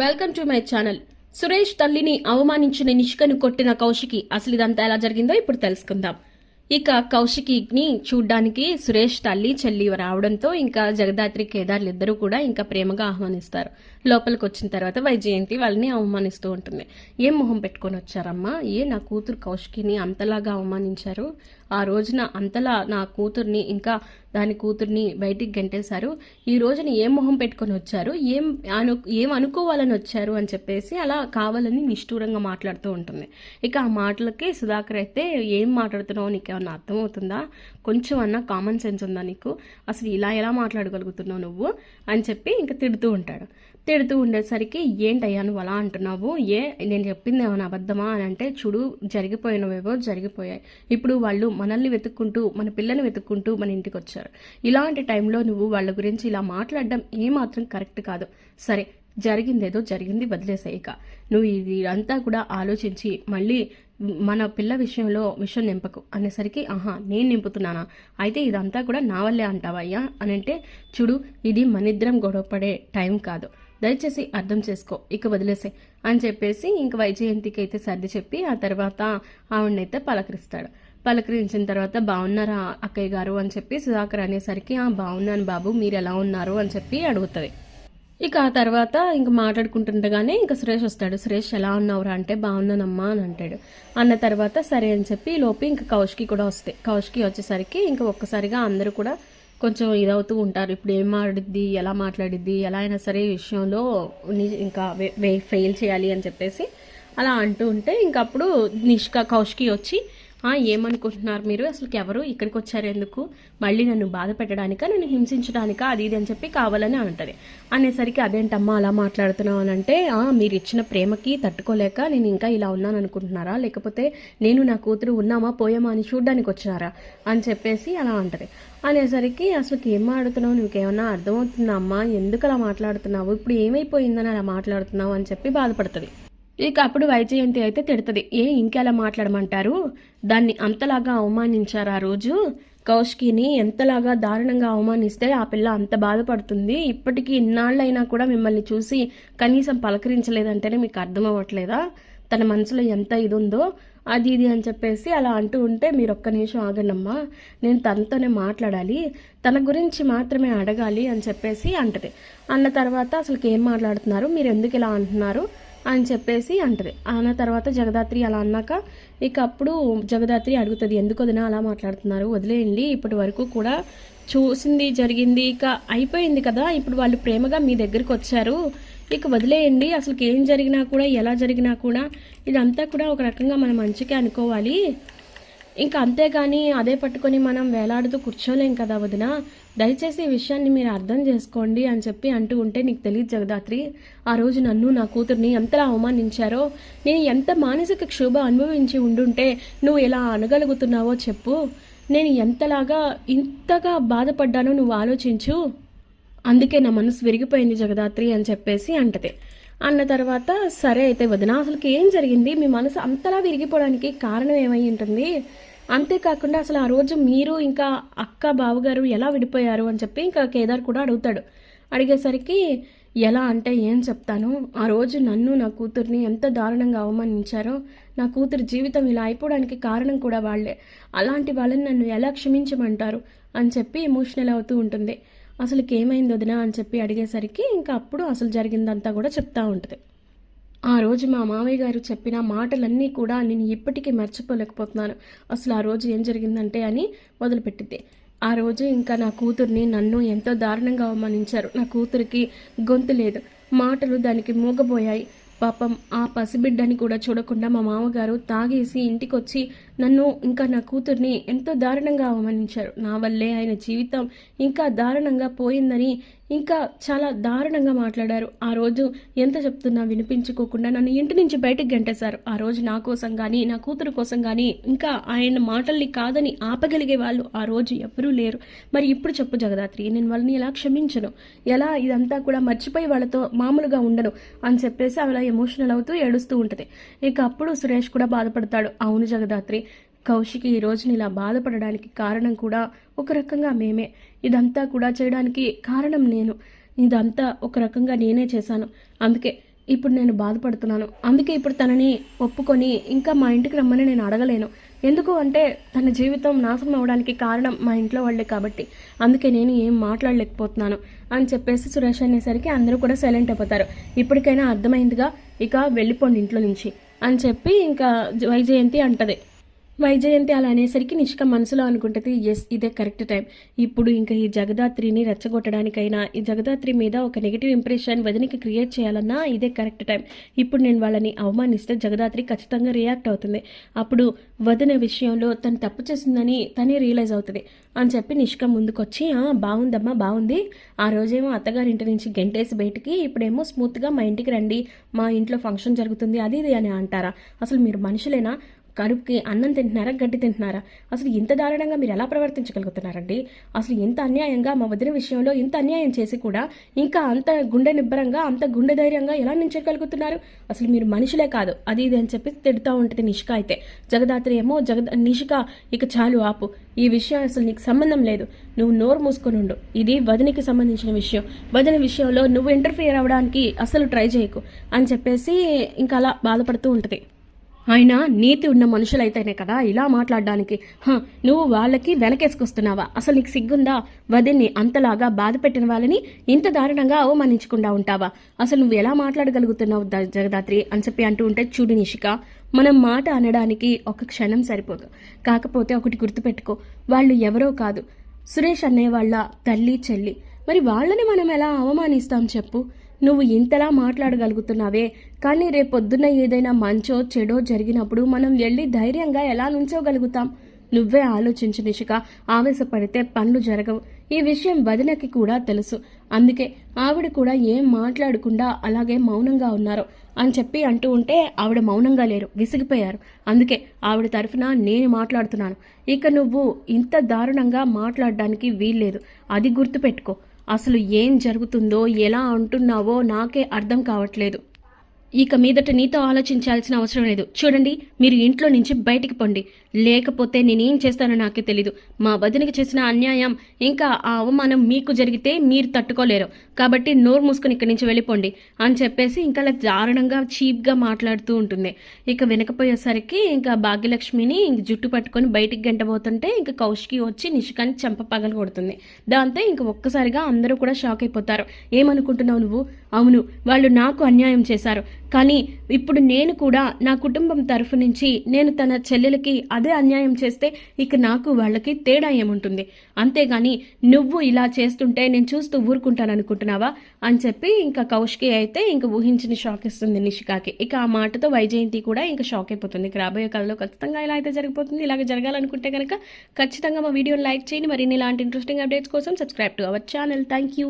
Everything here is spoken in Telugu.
Welcome to my channel. Suresh తల్లిని అవమానించిన నిష్కను కొట్టిన కౌశికి అసలు ఇదంతా ఎలా జరిగిందో ఇప్పుడు తెలుసుకుందాం. ఇక కౌశికిని చూడ్డానికి సురేష్ తల్లి చెల్లి రావడంతో ఇంకా జగదాత్రి కేదార్లు ఇద్దరూ కూడా ఇంకా ప్రేమగా ఆహ్వానిస్తారు. లోపలికి వచ్చిన తర్వాత వైజయంతి వాళ్ళని అవమానిస్తూ ఉంటుంది. ఏం మొహం పెట్టుకొని వచ్చారమ్మా? ఏ నా కూతురు కౌశికిని అంతలాగా అవమానించారు? ఆ రోజున అంతలా నా కూతుర్ని ఇంకా దాని కూతుర్ని బయటికి గంటేశారు. ఈ రోజున ఏం మొహం పెట్టుకొని వచ్చారు? ఏం అను ఏం అనుకోవాలని వచ్చారు అని చెప్పేసి అలా కావాలని నిష్ఠూరంగా మాట్లాడుతూ ఉంటుంది. ఇక ఆ మాటలకి సుధాకర్ అయితే ఏం మాట్లాడుతున్నావు నీకు ఏమన్నా అర్థమవుతుందా? కొంచెం అన్నా కామన్ సెన్స్ ఉందా నీకు? అసలు ఇలా ఎలా మాట్లాడగలుగుతున్నావు నువ్వు? అని చెప్పి ఇంకా తిడుతూ ఉంటాడు. తిడుతూ ఉండేసరికి ఏంటయ్యా నువ్వు అలా అంటున్నావు? ఏ నేను చెప్పింది ఏమైనా అబద్ధమా? అని అంటే చూడు జరిగిపోయినవేవో జరిగిపోయాయి. ఇప్పుడు వాళ్ళు మనల్ని వెతుక్కుంటూ మన పిల్లని వెతుక్కుంటూ మన ఇంటికి వచ్చారు. ఇలాంటి టైంలో నువ్వు వాళ్ళ గురించి ఇలా మాట్లాడడం ఏమాత్రం కరెక్ట్ కాదు. సరే జరిగిందేదో జరిగింది వదిలేసాయిక నువ్వు ఇది అంతా కూడా ఆలోచించి మళ్ళీ మన పిల్ల విషయంలో విషయం నింపకు. అనేసరికి ఆహా నేను నింపుతున్నానా? అయితే ఇదంతా కూడా నా వల్లే అంటావయ్యా? అని అంటే చూడు ఇది మనిద్దరం గొడవపడే టైం కాదు. దయచేసి అర్థం చేసుకో ఇక వదిలేసే అని చెప్పేసి ఇంక వైజయంతికి అయితే సర్ది చెప్పి ఆ తర్వాత ఆవిడనైతే పలకరిస్తాడు. పలకరించిన తర్వాత బాగున్నారా అక్కయ్య గారు అని చెప్పి సుధాకర్ అనేసరికి ఆ బాగున్నాను బాబు మీరు ఎలా ఉన్నారు? అని చెప్పి అడుగుతుంది. ఇక ఆ తర్వాత ఇంక మాట్లాడుకుంటుండగానే ఇంకా సురేష్ వస్తాడు. సురేష్ ఎలా ఉన్నావురా? అంటే బాగున్నానమ్మా అని అంటాడు. అన్న తర్వాత సరే అని చెప్పి లోపు ఇంకా కౌష్కి కూడా వస్తాయి. కౌష్కి వచ్చేసరికి ఇంకా ఒక్కసారిగా అందరూ కూడా కొంచెం ఇదవుతూ ఉంటారు. ఇప్పుడు ఏం మాట్లాడిద్ది ఎలా మాట్లాడిద్ది ఎలా అయినా సరే ఈ విషయంలో ని- ఇంకా ఫెయిల్ చేయాలి అని చెప్పేసి అలా అంటూ ఉంటే ఇంక అప్పుడు నిష్క కౌష్కి వచ్చి ఏమనుకుంటున్నారు మీరు? అసలు ఎవరు ఇక్కడికి వచ్చారు ఎందుకు? మళ్ళీ నన్ను బాధ పెట్టడానికా? నన్ను హింసించడానికా? అది ఇది అని చెప్పి కావాలని అంటది. అనేసరికి అదేంటమ్మా అలా మాట్లాడుతున్నావు అని అంటే మీరు ఇచ్చిన ప్రేమకి తట్టుకోలేక నేను ఇంకా ఇలా ఉన్నాను అనుకుంటున్నారా లేకపోతే నేను నా కూతురు ఉన్నామా? పోయామా అని చూడ్డానికి వచ్చారా అని చెప్పేసి అలా అంటది. అనేసరికి అసలు ఏం మాట్లాడుతున్నావు? నీకేమన్నా అర్థమవుతుందా అమ్మా? ఎందుకు అలా మాట్లాడుతున్నావు? ఇప్పుడు ఏమైపోయిందని అలా మాట్లాడుతున్నావు అని చెప్పి బాధపడుతుంది. ఇక అప్పుడు వైజయంతి అయితే తిడుతుంది. ఏ ఇంకెలా మాట్లాడమంటారు? దాన్ని అంతలాగా అవమానించారు ఆ రోజు? కౌష్కిని ఎంతలాగా దారుణంగా అవమానిస్తే ఆ పిల్ల అంత బాధపడుతుంది. ఇప్పటికీ ఇన్నాళ్ళైనా కూడా మిమ్మల్ని చూసి కనీసం పలకరించలేదంటేనే మీకు అర్థం అవ్వట్లేదా తన మనసులో ఎంత ఇది ఉందో అది ఇది అని చెప్పేసి అలా అంటూ ఉంటే మీరు ఒక్క నిమిషం ఆగండమ్మా. నేను తనతోనే మాట్లాడాలి. తన గురించి మాత్రమే అడగాలి అని చెప్పేసి అంటది. అన్న తర్వాత అసలుకి ఏం మాట్లాడుతున్నారు? మీరు ఎందుకు ఇలా అంటున్నారు? అని చెప్పేసి అంటది. అన్న తర్వాత జగదాత్రి అలా అన్నాక ఇక అప్పుడు జగదాత్రి అడుగుతుంది ఎందుకు వదిన అలా మాట్లాడుతున్నారు? వదిలేయండి. ఇప్పటి వరకు కూడా చూసింది జరిగింది. ఇక అయిపోయింది కదా. ఇప్పుడు వాళ్ళు ప్రేమగా మీ దగ్గరికి వచ్చారు. ఇక వదిలేయండి. అసలు ఏం జరిగినా కూడా ఎలా జరిగినా కూడా ఇదంతా కూడా ఒక రకంగా మన మంచికే అనుకోవాలి. ఇంకా అంతేగాని అదే పట్టుకొని మనం వేలాడుతూ కూర్చోలేం కదా వదిన. దయచేసి ఈ విషయాన్ని మీరు అర్థం చేసుకోండి అని చెప్పి అంటూ ఉంటే నీకు తెలియదు జగదాత్రి. ఆ రోజు నన్ను నా కూతుర్ని ఎంతలా అవమానించారో. నేను ఎంత మానసిక క్షోభ అనుభవించి ఉండుంటే నువ్వు ఎలా అనగలుగుతున్నావో చెప్పు. నేను ఎంతలాగా ఇంతగా బాధపడ్డానో నువ్వు ఆలోచించు. అందుకే నా మనసు విరిగిపోయింది జగదాత్రి అని చెప్పేసి అంటది. అన్న తర్వాత సరే అయితే వదిన అసలుకి ఏం జరిగింది? మీ మనసు అంతలా విరిగిపోవడానికి కారణం ఏమై ఉంటుంది? అంతేకాకుండా అసలు ఆ రోజు మీరు ఇంకా అక్క బావగారు ఎలా విడిపోయారు? అని చెప్పి ఇంకా కేదార్ కూడా అడుగుతాడు. అడిగేసరికి ఎలా అంటే ఏం చెప్తాను? ఆ రోజు నన్ను నా కూతుర్ని ఎంత దారుణంగా అవమానించారో నా కూతురు జీవితం ఇలా అయిపోవడానికి కారణం కూడా వాళ్ళే. అలాంటి వాళ్ళని నన్ను ఎలా క్షమించమంటారు? అని చెప్పి ఎమోషనల్ అవుతూ ఉంటుంది. అసలు ఏమైంది వదినా అని చెప్పి అడిగేసరికి ఇంకా అప్పుడు అసలు జరిగిందంతా కూడా చెప్తా ఉంటుంది. ఆ రోజు మా మామయ్య గారు చెప్పిన మాటలన్నీ కూడా నేను ఇప్పటికీ మర్చిపోలేకపోతున్నాను. అసలు ఆ రోజు ఏం జరిగిందంటే అని మొదలుపెట్టింది ఆ రోజు ఇంకా నా కూతుర్ని నన్ను ఎంతో దారుణంగా అవమానించారు. నా కూతురికి గొంతు లేదు. మాటలు దానికి మూగబోయాయి. పాపం ఆ పసిబిడ్డని కూడా చూడకుండా మా మామగారు తాగేసి ఇంటికి వచ్చి నన్ను ఇంకా నా కూతుర్ని ఎంతో దారుణంగా అవమానించారు. నా వల్లే ఆయన జీవితం ఇంకా దారుణంగా పోయిందని ఇంకా చాలా దారుణంగా మాట్లాడారు. ఆ రోజు ఎంత చెప్తున్నా వినిపించుకోకుండా నన్ను ఇంటి నుంచి బయటకు గంటేశారు. ఆ రోజు నా కోసం కానీ నా కూతురు కోసం కానీ ఇంకా ఆయన మాటల్ని కాదని ఆపగలిగే వాళ్ళు ఆ రోజు ఎవరూ లేరు. మరి ఇప్పుడు చెప్పు జగదాత్రి నేను వాళ్ళని ఎలా క్షమించను? ఎలా ఇదంతా కూడా మర్చిపోయి వాళ్ళతో మామూలుగా ఉండను? అని చెప్పేసి అలా ఎమోషనల్ అవుతూ ఏడుస్తూ ఉంటుంది. ఇక అప్పుడు సురేష్ కూడా బాధపడతాడు. అవును జగదాత్రి కౌశికి ఈ రోజున ఇలా బాధపడడానికి కారణం కూడా ఒక రకంగా మేమే. ఇదంతా కూడా చేయడానికి కారణం నేను. ఇదంతా ఒక రకంగా నేనే చేశాను. అందుకే ఇప్పుడు నేను బాధపడుతున్నాను. అందుకే ఇప్పుడు తనని ఒప్పుకొని ఇంకా మా ఇంటికి రమ్మని నేను అడగలేను. ఎందుకు అంటే తన జీవితం నాశనం అవడానికి కారణం మా ఇంట్లో వాళ్ళే కాబట్టి. అందుకే నేను ఏం మాట్లాడలేకపోతున్నాను అని చెప్పేసి సురేష్ అనేసరికి అందరూ కూడా సైలెంట్ అయిపోతారు. ఇప్పటికైనా అర్థమైందిగా ఇక వెళ్ళిపోండి ఇంట్లో నుంచి అని చెప్పి ఇంకా వైజయంతి అంటది. వైజయంతి అలా అనేసరికి నిష్క మనసులో అనుకుంటుంది ఎస్ ఇదే కరెక్ట్ టైం ఇప్పుడు ఇంకా ఈ జగదాత్రిని రెచ్చగొట్టడానికైనా ఈ జగదాత్రి మీద ఒక నెగిటివ్ ఇంప్రెషన్ వదినికి క్రియేట్ చేయాలన్నా ఇదే కరెక్ట్ టైం ఇప్పుడు నేను వాళ్ళని అవమానిస్తే జగదాత్రి ఖచ్చితంగా రియాక్ట్ అవుతుంది. అప్పుడు వదిన విషయంలో తను తప్పు చేసిందని తనే రియలైజ్ అవుతుంది. అని చెప్పి నిష్క ముందుకొచ్చి బాగుందమ్మా బాగుంది. ఆ రోజేమో అత్తగారింటి నుంచి గెంటేసి బయటికి ఇప్పుడేమో స్మూత్గా మా ఇంటికి రండి మా ఇంట్లో ఫంక్షన్ జరుగుతుంది అది ఇది అని అంటారా. అసలు మీరు మనుషులేనా? కడుపుకి అన్నం తింటున్నారా గడ్డి తింటున్నారా? అసలు ఇంత దారుణంగా మీరు ఎలా ప్రవర్తించగలుగుతున్నారండి? అసలు ఇంత అన్యాయంగా మా వదిన విషయంలో ఇంత అన్యాయం చేసి కూడా ఇంకా అంత గుండె నిబ్బరంగా అంత గుండె ధైర్యంగా ఎలా నించగలుగుతున్నారు? అసలు మీరు మనుషులే కాదు అది ఇది అని చెప్పి తిడుతూ ఉంటుంది నిష్క అయితే. జగదాత్రి ఏమో జగద నిష్క ఇక చాలు ఆపు. ఈ విషయం అసలు నీకు సంబంధం లేదు. నువ్వు నోరు మూసుకొని ఉండు. ఇది వదినికి సంబంధించిన విషయం. వదిన విషయంలో నువ్వు ఇంటర్ఫియర్ అవ్వడానికి అసలు ట్రై చేయకు అని చెప్పేసి ఇంకా అలా బాధపడుతూ ఉంటుంది. ఆయన నీతి ఉన్న మనుషులైతేనే కదా ఇలా మాట్లాడడానికి. నువ్వు వాళ్ళకి వెనకేసుకొస్తున్నావా? అసలు నీకు సిగ్గుందా? వదిన్ని అంతలాగా బాధ పెట్టిన వాళ్ళని ఇంత దారుణంగా అవమానించకుండా ఉంటావా? అసలు నువ్వు ఎలా మాట్లాడగలుగుతున్నావు ద- జగదాత్రి? అని చెప్పి అంటూ ఉంటే చూడు నిషిక మనం మాట అనడానికి ఒక క్షణం సరిపోదు. కాకపోతే ఒకటి గుర్తుపెట్టుకో వాళ్ళు ఎవరో కాదు. సురేష్ అనే వాళ్ళ తల్లి చెల్లి. మరి వాళ్ళని మనం ఎలా అవమానిస్తాం చెప్పు? నువ్వు ఇంతలా మాట్లాడగలుగుతున్నావే కానీ రేపొద్దున ఏదైనా మంచో చెడో జరిగినప్పుడు మనం వెళ్ళి ధైర్యంగా ఎలా నుంచోగలుగుతాం? నువ్వే ఆలోచించు నిషిక ఆవేశపడితే పనులు జరగవు. ఈ విషయం వదినకి కూడా తెలుసు. అందుకే ఆవిడ కూడా ఏం మాట్లాడకుండా అలాగే మౌనంగా ఉన్నారు అని చెప్పి అంటూ ఉంటే ఆవిడ మౌనంగా లేరు విసిగిపోయారు. అందుకే ఆవిడ తరఫున నేను మాట్లాడుతున్నాను. ఇక నువ్వు ఇంత దారుణంగా మాట్లాడడానికి వీల్లేదు. అది గుర్తుపెట్టుకో. అసలు ఏం జరుగుతుందో ఎలా అంటున్నావో నాకే అర్థం కావట్లేదు. ఇక మీదట నీతో ఆలోచించాల్సిన అవసరం లేదు. చూడండి మీరు ఇంట్లో నుంచి బయటికి పొండి. లేకపోతే నేనేం చేస్తానో నాకే తెలీదు. మా వదినకి చేసిన అన్యాయం ఇంకా ఆ అవమానం మీకు జరిగితే మీరు తట్టుకోలేరు. కాబట్టి నోరు మూసుకుని ఇక్కడి నుంచి వెళ్ళిపోండి అని చెప్పేసి ఇంకా అలా దారుణంగా చీప్గా మాట్లాడుతూ ఉంటుంది. ఇక వెనకపోయేసరికి ఇంకా భాగ్యలక్ష్మిని ఇంక జుట్టు పట్టుకొని బయటికి గంటబోతుంటే ఇంకా కౌశికి వచ్చి నిషికాన్ని చెంప పగల కొడుతుంది. దాంతో ఇంక ఒక్కసారిగా అందరూ కూడా షాక్ అయిపోతారు. ఏమనుకుంటున్నావు నువ్వు? అవును వాళ్ళు నాకు అన్యాయం చేశారు. కానీ ఇప్పుడు నేను కూడా నా కుటుంబం తరఫు నుంచి నేను తన చెల్లెలకి అదే అన్యాయం చేస్తే ఇక నాకు వాళ్ళకి తేడా ఏముంటుంది? అంతేగాని నువ్వు ఇలా చేస్తుంటే నేను చూస్తూ ఊరుకుంటాను అనుకుంటున్నావా అని చెప్పి ఇంకా కౌష్కి అయితే ఇంకా ఊహించిన షాక్ ఇస్తుంది నిషికాకి. ఇక ఆ మాటతో వైజయంతి కూడా ఇంకా షాక్ అయిపోతుంది. ఇక రాబోయే కాలంలో ఖచ్చితంగా ఇలా అయితే జరిగిపోతుంది ఇలాగ జరగాలనుకుంటే కనుక ఖచ్చితంగా మా వీడియోని లైక్ చేయండి. మరిన్ని ఇలాంటి ఇంట్రెస్టింగ్ అప్డేట్స్ కోసం subscribe to our channel thank you